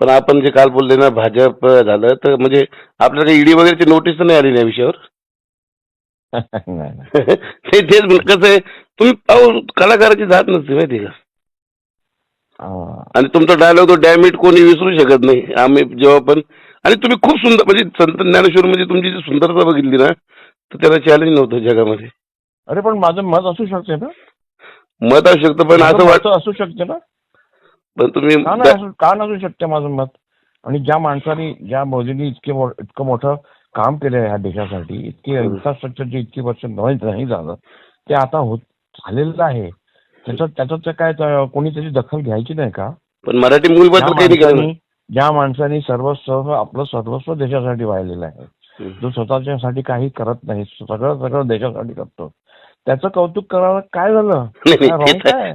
पण आपण जे काल बोलले ना भाजप झालं तर म्हणजे आपल्याला ईडी वगैरेची नोटीस तर नाही आली ना या विषयावर? नाही नाही. ते तेच म्हणलं, कसं आहे तुम्ही अहो कलाकाराची जात नसते माहिती का? हा. आणि तुमचा डायलॉग तो डॅमिट कोणी विसरू शकत नाही आम्ही जेव्हा पण आणि तुम्ही खूप सुंदर म्हणजे संत ज्ञानेश्वर मध्ये तुमची जी सुंदरता बघितली ना तर त्याला चॅलेंज नव्हतं जगामध्ये. अरे पण माझं मत असू शकते ना? मत असू शकतं पण माझं असं वाट मत असू शकते ना? पण तुम्ही का नाही का नसू शकते माझं मत? आणि ज्या माणसाने ज्या मोदींनी इतके इतकं मोठं काम केलं ह्या देशासाठी इतकी. इन्फ्रास्ट्रक्चरची इतकी वर्ष नाही नाही झालं ते आता होत झालेलं आहे. त्याच्यात त्याच्यात काय कोणी त्याची दखल घ्यायची नाही का? पण मराठी ज्या. माणसाने माणसाने सर्वस्व आपलं सर्वस्व देशासाठी वाहिलेलं आहे. जो स्वतःच्यासाठी काही करत नाही सगळं सगळं देशासाठी करतो. त्याचं कौतुक करायला काय झालं? काय?